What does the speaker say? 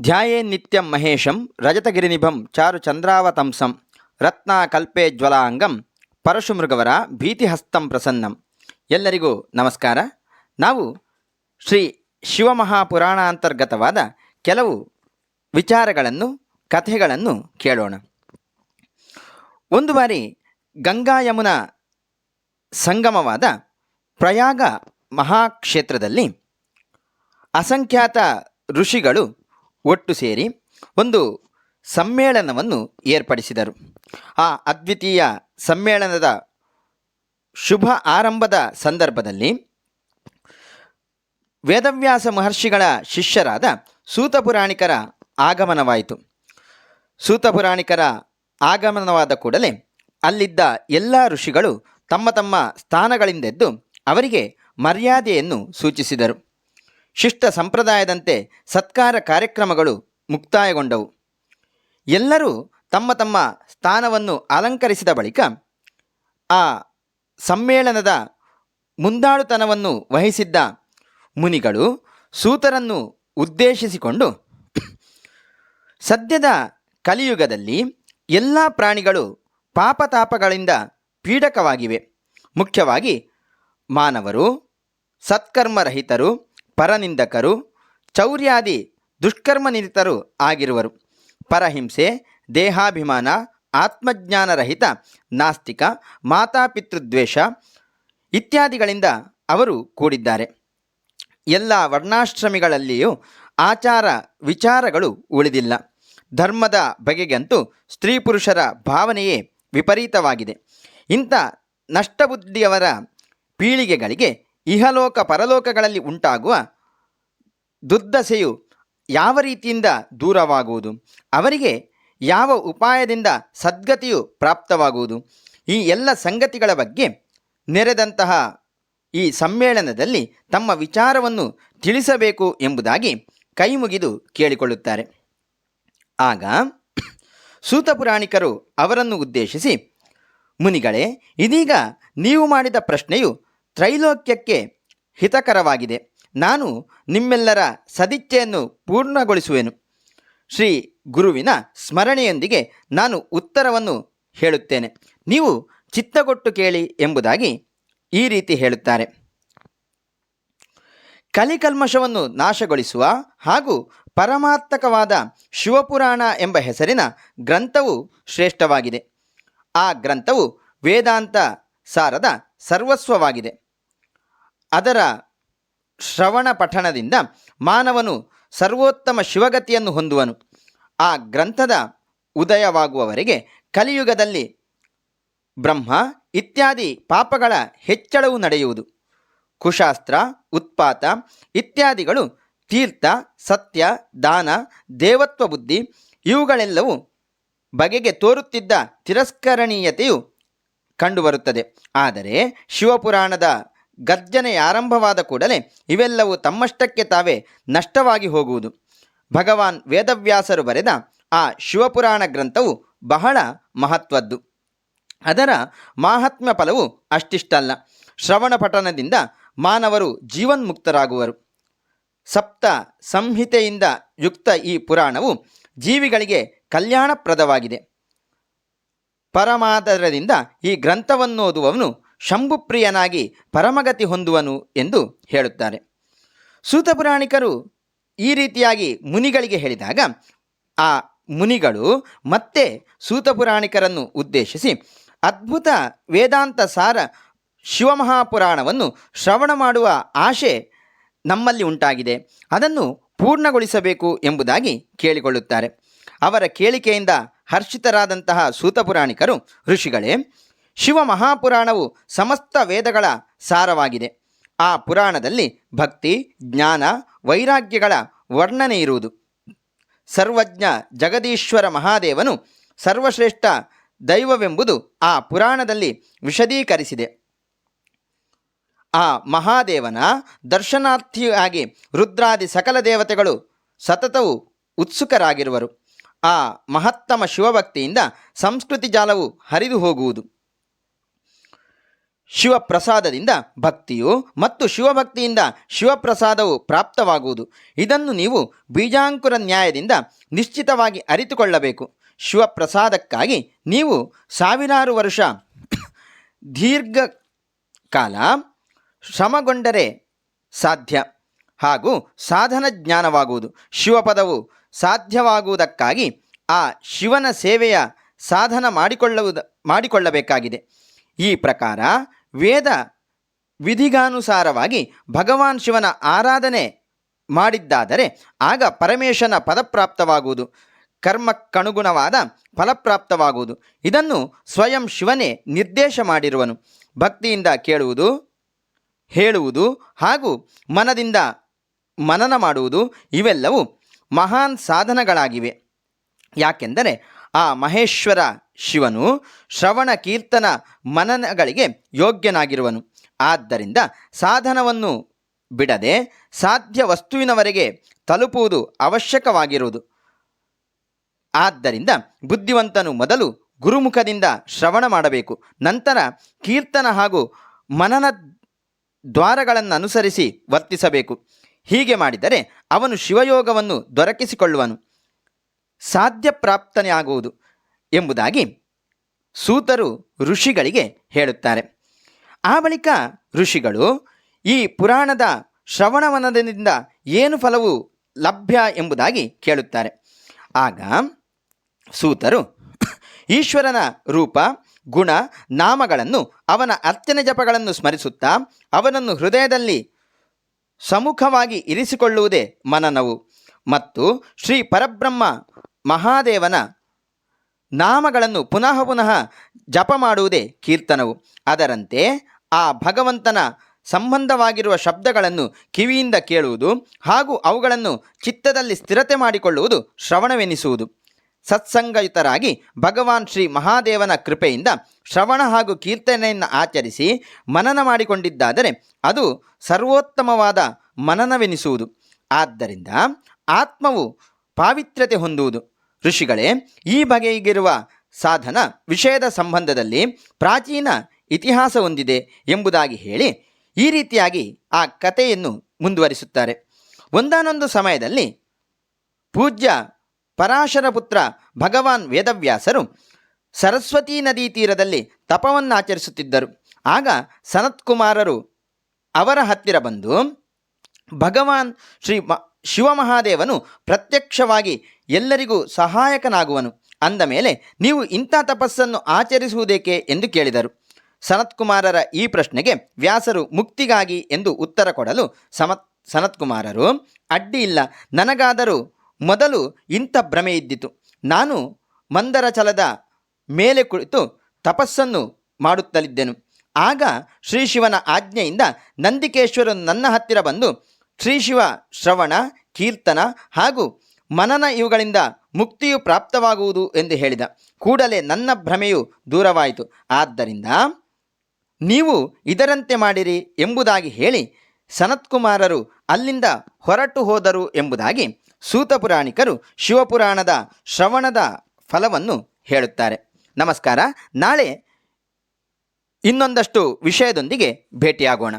ಧ್ಯಾಯೇ ನಿತ್ಯಂ ಮಹೇಶಂ ರಜತಗಿರಿನಿಭಂ ಚಾರು ಚಂದ್ರಾವತಂಸಂ ರತ್ನಾಕಲ್ಪೆ ಜ್ವಲಾಂಗಂ ಪರಶುಮೃಗವರ ಭೀತಿಹಸ್ತಂ ಪ್ರಸನ್ನಂ ಎಲ್ಲರಿಗೂ ನಮಸ್ಕಾರ. ನಾವು ಶ್ರೀ ಶಿವಮಹಾಪುರಾಣಾಂತರ್ಗತವಾದ ಕೆಲವು ವಿಚಾರಗಳನ್ನು, ಕಥೆಗಳನ್ನು ಕೇಳೋಣ. ಒಂದು ಬಾರಿ ಗಂಗಾ ಯಮುನಾ ಸಂಗಮವಾದ ಪ್ರಯಾಗ ಮಹಾಕ್ಷೇತ್ರದಲ್ಲಿ ಅಸಂಖ್ಯಾತ ಋಷಿಗಳು ಒಟ್ಟು ಸೇರಿ ಒಂದು ಸಮ್ಮೇಳನವನ್ನು ಏರ್ಪಡಿಸಿದರು. ಆ ಅದ್ವಿತೀಯ ಸಮ್ಮೇಳನದ ಶುಭ ಆರಂಭದ ಸಂದರ್ಭದಲ್ಲಿ ವೇದವ್ಯಾಸ ಮಹರ್ಷಿಗಳ ಶಿಷ್ಯರಾದ ಸೂತಪುರಾಣಿಕರ ಆಗಮನವಾಯಿತು. ಸೂತಪುರಾಣಿಕರ ಆಗಮನವಾದ ಕೂಡಲೇ ಅಲ್ಲಿದ್ದ ಎಲ್ಲ ಋಷಿಗಳು ತಮ್ಮ ತಮ್ಮ ಸ್ಥಾನಗಳಿಂದೆದ್ದು ಅವರಿಗೆ ಮರ್ಯಾದೆಯನ್ನು ಸೂಚಿಸಿದರು. ಶಿಷ್ಟ ಸಂಪ್ರದಾಯದಂತೆ ಸತ್ಕಾರ ಕಾರ್ಯಕ್ರಮಗಳು ಮುಕ್ತಾಯಗೊಂಡವು. ಎಲ್ಲರೂ ತಮ್ಮ ತಮ್ಮ ಸ್ಥಾನವನ್ನು ಅಲಂಕರಿಸಿದ ಬಳಿಕ ಆ ಸಮ್ಮೇಳನದ ಮುಂದಾಳುತನವನ್ನು ವಹಿಸಿದ್ದ ಮುನಿಗಳು ಸೂತರನ್ನು ಉದ್ದೇಶಿಸಿಕೊಂಡು ಸದ್ಯದ ಕಲಿಯುಗದಲ್ಲಿ ಎಲ್ಲ ಪ್ರಾಣಿಗಳು ಪಾಪತಾಪಗಳಿಂದ ಪೀಡಕವಾಗಿವೆ. ಮುಖ್ಯವಾಗಿ ಮಾನವರು, ಸತ್ಕರ್ಮರಹಿತರು ಪರನಿಂದಕರು, ಚೌರ್ಯಾದಿ ದುಷ್ಕರ್ಮನಿರತರು ಆಗಿರುವರು. ಪರಹಿಂಸೆ, ದೇಹಾಭಿಮಾನ, ಆತ್ಮಜ್ಞಾನರಹಿತ, ನಾಸ್ತಿಕ, ಮಾತಾಪಿತೃದ್ವೇಷ ಇತ್ಯಾದಿಗಳಿಂದ ಅವರು ಕೂಡಿದ್ದಾರೆ. ಎಲ್ಲ ವರ್ಣಾಶ್ರಮಿಗಳಲ್ಲಿಯೂ ಆಚಾರ ವಿಚಾರಗಳು ಉಳಿದಿಲ್ಲ. ಧರ್ಮದ ಬಗೆಗಂತೂ ಸ್ತ್ರೀ ಪುರುಷರ ಭಾವನೆಯೇ ವಿಪರೀತವಾಗಿದೆ. ಇಂಥ ನಷ್ಟಬುದ್ಧಿಯವರ ಪೀಳಿಗೆಗಳಿಗೆ ಇಹಲೋಕ ಪರಲೋಕಗಳಲ್ಲಿ ಉಂಟಾಗುವ ದುರ್ದಶೆಯು ಯಾವ ರೀತಿಯಿಂದ ದೂರವಾಗುವುದು? ಅವರಿಗೆ ಯಾವ ಉಪಾಯದಿಂದ ಸದ್ಗತಿಯು ಪ್ರಾಪ್ತವಾಗುವುದು? ಈ ಎಲ್ಲ ಸಂಗತಿಗಳ ಬಗ್ಗೆ ನೆರೆದಂತಹ ಈ ಸಮ್ಮೇಳನದಲ್ಲಿ ತಮ್ಮ ವಿಚಾರವನ್ನು ತಿಳಿಸಬೇಕು ಎಂಬುದಾಗಿ ಕೈಮುಗಿದು ಕೇಳಿಕೊಳ್ಳುತ್ತಾರೆ. ಆಗ ಸೂತಪುರಾಣಿಕರು ಅವರನ್ನು ಉದ್ದೇಶಿಸಿ, ಮುನಿಗಳೇ, ಇದೀಗ ನೀವು ಮಾಡಿದ ಪ್ರಶ್ನೆಯು ತ್ರೈಲೋಕ್ಯಕ್ಕೆ ಹಿತಕರವಾಗಿದೆ. ನಾನು ನಿಮ್ಮೆಲ್ಲರ ಸದಿಚ್ಛೆಯನ್ನು ಪೂರ್ಣಗೊಳಿಸುವೆನು. ಶ್ರೀ ಗುರುವಿನ ಸ್ಮರಣೆಯೊಂದಿಗೆ ನಾನು ಉತ್ತರವನ್ನು ಹೇಳುತ್ತೇನೆ. ನೀವು ಚಿತ್ತಗೊಟ್ಟು ಕೇಳಿ ಎಂಬುದಾಗಿ ಈ ರೀತಿ ಹೇಳುತ್ತಾರೆ. ಕಲಿಕಲ್ಮಶವನ್ನು ನಾಶಗೊಳಿಸುವ ಹಾಗೂ ಪರಮಾರ್ಥಕವಾದ ಶಿವಪುರಾಣ ಎಂಬ ಹೆಸರಿನ ಗ್ರಂಥವು ಶ್ರೇಷ್ಠವಾಗಿದೆ. ಆ ಗ್ರಂಥವು ವೇದಾಂತ ಸಾರದ ಸರ್ವಸ್ವವಾಗಿದೆ. ಅದರ ಶ್ರವಣ ಪಠಣದಿಂದ ಮಾನವನು ಸರ್ವೋತ್ತಮ ಶಿವಗತಿಯನ್ನು ಹೊಂದುವನು. ಆ ಗ್ರಂಥದ ಉದಯವಾಗುವವರೆಗೆ ಕಲಿಯುಗದಲ್ಲಿ ಬ್ರಹ್ಮ ಇತ್ಯಾದಿ ಪಾಪಗಳ ಹೆಚ್ಚಳವು ನಡೆಯುವುದು. ಕುಶಾಸ್ತ್ರ, ಉತ್ಪಾತ ಇತ್ಯಾದಿಗಳು ತೀರ್ಥ, ಸತ್ಯ, ದಾನ, ದೇವತ್ವ ಬುದ್ಧಿ ಇವುಗಳೆಲ್ಲವೂ ಬಗೆಗೆ ತೋರುತ್ತಿದ್ದ ತಿರಸ್ಕರಣೀಯತೆಯು ಕಂಡುಬರುತ್ತದೆ. ಆದರೆ ಶಿವಪುರಾಣದ ಗರ್ಜನೆ ಆರಂಭವಾದ ಕೂಡಲೇ ಇವೆಲ್ಲವೂ ತಮ್ಮಷ್ಟಕ್ಕೆ ತಾವೇ ನಷ್ಟವಾಗಿ ಹೋಗುವುದು. ಭಗವಾನ್ ವೇದವ್ಯಾಸರು ಬರೆದ ಆ ಶಿವಪುರಾಣ ಗ್ರಂಥವು ಬಹಳ ಮಹತ್ವದ್ದು. ಅದರ ಮಾಹಾತ್ಮ್ಯ ಫಲವು ಅಷ್ಟಿಷ್ಟಲ್ಲ. ಶ್ರವಣ ಪಠಣದಿಂದ ಮಾನವರು ಜೀವನ್ಮುಕ್ತರಾಗುವರು. ಸಪ್ತ ಸಂಹಿತೆಯಿಂದ ಯುಕ್ತ ಈ ಪುರಾಣವು ಜೀವಿಗಳಿಗೆ ಕಲ್ಯಾಣಪ್ರದವಾಗಿದೆ. ಪರಮಾದರದಿಂದ ಈ ಗ್ರಂಥವನ್ನು ಓದುವವನು ಶಂಭುಪ್ರಿಯನಾಗಿ ಪರಮಗತಿ ಹೊಂದುವನು ಎಂದು ಹೇಳುತ್ತಾರೆ. ಸೂತಪುರಾಣಿಕರು ಈ ರೀತಿಯಾಗಿ ಮುನಿಗಳಿಗೆ ಹೇಳಿದಾಗ, ಆ ಮುನಿಗಳು ಮತ್ತೆ ಸೂತಪುರಾಣಿಕರನ್ನು ಉದ್ದೇಶಿಸಿ ಅದ್ಭುತ ವೇದಾಂತ ಸಾರ ಶಿವಮಹಾಪುರಾಣವನ್ನು ಶ್ರವಣ ಮಾಡುವ ಆಶೆ ನಮ್ಮಲ್ಲಿ ಉಂಟಾಗಿದೆ. ಅದನ್ನು ಪೂರ್ಣಗೊಳಿಸಬೇಕು ಎಂಬುದಾಗಿ ಕೇಳಿಕೊಳ್ಳುತ್ತಾರೆ. ಅವರ ಕೇಳಿಕೆಯಿಂದ ಹರ್ಷಿತರಾದಂತಹ ಸೂತಪುರಾಣಿಕರು ಋಷಿಗಳೇ ಶಿವ ಮಹಾಪುರಾಣವು ಸಮಸ್ತ ವೇದಗಳ ಸಾರವಾಗಿದೆ. ಆ ಪುರಾಣದಲ್ಲಿ ಭಕ್ತಿ, ಜ್ಞಾನ, ವೈರಾಗ್ಯಗಳ ವರ್ಣನೆ ಇರುವುದು. ಸರ್ವಜ್ಞ ಜಗದೀಶ್ವರ ಮಹಾದೇವನು ಸರ್ವಶ್ರೇಷ್ಠ ದೈವವೆಂಬುದು ಆ ಪುರಾಣದಲ್ಲಿ ವಿಶದೀಕರಿಸಿದೆ. ಆ ಮಹಾದೇವನ ದರ್ಶನಾರ್ಥಿಯಾಗಿ ರುದ್ರಾದಿ ಸಕಲ ದೇವತೆಗಳು ಸತತವು ಉತ್ಸುಕರಾಗಿರುವರು. ಆ ಮಹತ್ತಮ ಶಿವಭಕ್ತಿಯಿಂದ ಸಂಸ್ಕೃತಿ ಜಾಲವು ಹರಿದು ಹೋಗುವುದು ಶಿವಪ್ರಸಾದದಿಂದ ಭಕ್ತಿಯು ಮತ್ತು ಶಿವಭಕ್ತಿಯಿಂದ ಶಿವಪ್ರಸಾದವು ಪ್ರಾಪ್ತವಾಗುವುದು. ಇದನ್ನು ನೀವು ಬೀಜಾಂಕುರ ನ್ಯಾಯದಿಂದ ನಿಶ್ಚಿತವಾಗಿ ಅರಿತುಕೊಳ್ಳಬೇಕು. ಶಿವಪ್ರಸಾದಕ್ಕಾಗಿ ನೀವು ಸಾವಿರಾರು ವರ್ಷ ದೀರ್ಘ ಕಾಲ ಶ್ರಮಗೊಂಡರೆ ಸಾಧ್ಯ ಹಾಗೂ ಸಾಧನ ಜ್ಞಾನವಾಗುವುದು. ಶಿವಪದವು ಸಾಧ್ಯವಾಗುವುದಕ್ಕಾಗಿ ಆ ಶಿವನ ಸೇವೆಯ ಸಾಧನ ಮಾಡಿಕೊಳ್ಳುವುದ, ಮಾಡಿಕೊಳ್ಳಬೇಕಾಗಿದೆ. ಈ ಪ್ರಕಾರ ವೇದ ವಿಧಿಗಾನುಸಾರವಾಗಿ ಭಗವಾನ್ ಶಿವನ ಆರಾಧನೆ ಮಾಡಿದ್ದಾದರೆ ಆಗ ಪರಮೇಶನ ಪದಪ್ರಾಪ್ತವಾಗುವುದು, ಕರ್ಮಕ್ಕನುಗುಣವಾದ ಫಲಪ್ರಾಪ್ತವಾಗುವುದು. ಇದನ್ನು ಸ್ವಯಂ ಶಿವನೇ ನಿರ್ದೇಶ ಮಾಡಿರುವನು. ಭಕ್ತಿಯಿಂದ ಕೇಳುವುದು, ಹೇಳುವುದು ಹಾಗೂ ಮನದಿಂದ ಮನನ ಮಾಡುವುದು ಇವೆಲ್ಲವೂ ಮಹಾನ್ ಸಾಧನಗಳಾಗಿವೆ. ಯಾಕೆಂದರೆ ಆ ಮಹೇಶ್ವರ ಶಿವನು ಶ್ರವಣ ಕೀರ್ತನ ಮನನಗಳಿಗೆ ಯೋಗ್ಯನಾಗಿರುವನು. ಆದ್ದರಿಂದ ಸಾಧನವನ್ನು ಬಿಡದೆ ಸಾಧ್ಯ ವಸ್ತುವಿನವರೆಗೆ ತಲುಪುವುದು ಅವಶ್ಯಕವಾಗಿರುವುದು. ಆದ್ದರಿಂದ ಬುದ್ಧಿವಂತನು ಮೊದಲು ಗುರುಮುಖದಿಂದ ಶ್ರವಣ ಮಾಡಬೇಕು. ನಂತರ ಕೀರ್ತನ ಹಾಗೂ ಮನನ ದ್ವಾರಗಳನ್ನು ಅನುಸರಿಸಿ ವರ್ತಿಸಬೇಕು. ಹೀಗೆ ಮಾಡಿದರೆ ಅವನು ಶಿವಯೋಗವನ್ನು ದೊರಕಿಸಿಕೊಳ್ಳುವನು. ಸಾಧ್ಯ ಪ್ರಾಪ್ತನೇ ಆಗುವುದು. ಎಂಬುದಾಗಿ ಸೂತರು ಋಷಿಗಳಿಗೆ ಹೇಳುತ್ತಾರೆ. ಆ ಬಳಿಕ ಋಷಿಗಳು ಈ ಪುರಾಣದ ಶ್ರವಣವನದಿಂದ ಏನು ಫಲವು ಲಭ್ಯ ಎಂಬುದಾಗಿ ಕೇಳುತ್ತಾರೆ. ಆಗ ಸೂತರು ಈಶ್ವರನ ರೂಪ, ಗುಣ, ನಾಮಗಳನ್ನು ಅವನ ಅರ್ಚನೆ ಜಪಗಳನ್ನು ಸ್ಮರಿಸುತ್ತಾ ಅವನನ್ನು ಹೃದಯದಲ್ಲಿ ಸಮ್ಮುಖವಾಗಿ ಇರಿಸಿಕೊಳ್ಳುವುದೇ ಮನನವು ಮತ್ತು ಶ್ರೀ ಪರಬ್ರಹ್ಮ ಮಹಾದೇವನ ನಾಮಗಳನ್ನು ಪುನಃ ಪುನಃ ಜಪ ಮಾಡುವುದೇ ಕೀರ್ತನವು. ಅದರಂತೆ ಆ ಭಗವಂತನ ಸಂಬಂಧವಾಗಿರುವ ಶಬ್ದಗಳನ್ನು ಕಿವಿಯಿಂದ ಕೇಳುವುದು ಹಾಗೂ ಅವುಗಳನ್ನು ಚಿತ್ತದಲ್ಲಿ ಸ್ಥಿರತೆ ಮಾಡಿಕೊಳ್ಳುವುದು ಶ್ರವಣವೆನಿಸುವುದು. ಸತ್ಸಂಗಯುತರಾಗಿ ಭಗವಾನ್ ಶ್ರೀ ಮಹಾದೇವನ ಕೃಪೆಯಿಂದ ಶ್ರವಣ ಹಾಗೂ ಕೀರ್ತನೆಯನ್ನು ಆಚರಿಸಿ ಮನನ ಮಾಡಿಕೊಂಡಿದ್ದಾದರೆ ಅದು ಸರ್ವೋತ್ತಮವಾದ ಮನನವೆನಿಸುವುದು. ಆದ್ದರಿಂದ ಆತ್ಮವು ಪಾವಿತ್ರ್ಯತೆ ಹೊಂದುವುದು. ಋಷಿಗಳೇ, ಈ ಬಗೆಗಿರುವ ಸಾಧನ ವಿಷಯದ ಸಂಬಂಧದಲ್ಲಿ ಪ್ರಾಚೀನ ಇತಿಹಾಸ ಹೊಂದಿದೆ ಎಂಬುದಾಗಿ ಹೇಳಿ ಈ ರೀತಿಯಾಗಿ ಆ ಕಥೆಯನ್ನು ಮುಂದುವರಿಸುತ್ತಾರೆ. ಒಂದಾನೊಂದು ಸಮಯದಲ್ಲಿ ಪೂಜ್ಯ ಪರಾಶರ ಪುತ್ರ ಭಗವಾನ್ ವೇದವ್ಯಾಸರು ಸರಸ್ವತೀ ನದಿ ತೀರದಲ್ಲಿ ತಪವನ್ನು ಆಚರಿಸುತ್ತಿದ್ದರು. ಆಗ ಸನತ್ಕುಮಾರರು ಅವರ ಹತ್ತಿರ ಬಂದು ಭಗವಾನ್ ಶ್ರೀ ಶಿವಮಹಾದೇವನು ಪ್ರತ್ಯಕ್ಷವಾಗಿ ಎಲ್ಲರಿಗೂ ಸಹಾಯಕನಾಗುವನು. ಅಂದ ಮೇಲೆ ನೀವು ಇಂಥ ತಪಸ್ಸನ್ನು ಆಚರಿಸುವುದೇಕೆ ಎಂದು ಕೇಳಿದರು. ಸನತ್ಕುಮಾರರ ಈ ಪ್ರಶ್ನೆಗೆ ವ್ಯಾಸರು ಮುಕ್ತಿಗಾಗಿ ಎಂದು ಉತ್ತರ ಕೊಡಲು ಸಮತ್, ಸನತ್ಕುಮಾರರು, ಅಡ್ಡಿ ಇಲ್ಲ, ನನಗಾದರೂ ಮೊದಲು ಇಂಥ ಭ್ರಮೆ ಇದ್ದಿತು. ನಾನು ಮಂದರಚಲದ ಮೇಲೆ ಕುಳಿತು ತಪಸ್ಸನ್ನು ಮಾಡುತ್ತಲಿದ್ದೆನು. ಆಗ ಶ್ರೀ ಶಿವನ ಆಜ್ಞೆಯಿಂದ ನಂದಿಕೇಶ್ವರನು ನನ್ನ ಹತ್ತಿರ ಬಂದು ಶ್ರೀ ಶಿವ ಶ್ರವಣ, ಕೀರ್ತನ ಹಾಗೂ ಮನನ ಇವುಗಳಿಂದ ಮುಕ್ತಿಯು ಪ್ರಾಪ್ತವಾಗುವುದು ಎಂದು ಹೇಳಿದ. ಕೂಡಲೇ ನನ್ನ ಭ್ರಮೆಯು ದೂರವಾಯಿತು. ಆದ್ದರಿಂದ ನೀವು ಇದರಂತೆ ಮಾಡಿರಿ ಎಂಬುದಾಗಿ ಹೇಳಿ ಸನತ್ಕುಮಾರರು ಅಲ್ಲಿಂದ ಹೊರಟು ಹೋದರು ಎಂಬುದಾಗಿ ಸೂತಪುರಾಣಿಕರು ಶಿವಪುರಾಣದ ಶ್ರವಣದ ಫಲವನ್ನು ಹೇಳುತ್ತಾರೆ. ನಮಸ್ಕಾರ. ನಾಳೆ ಇನ್ನೊಂದಷ್ಟು ವಿಷಯದೊಂದಿಗೆ ಭೇಟಿಯಾಗೋಣ.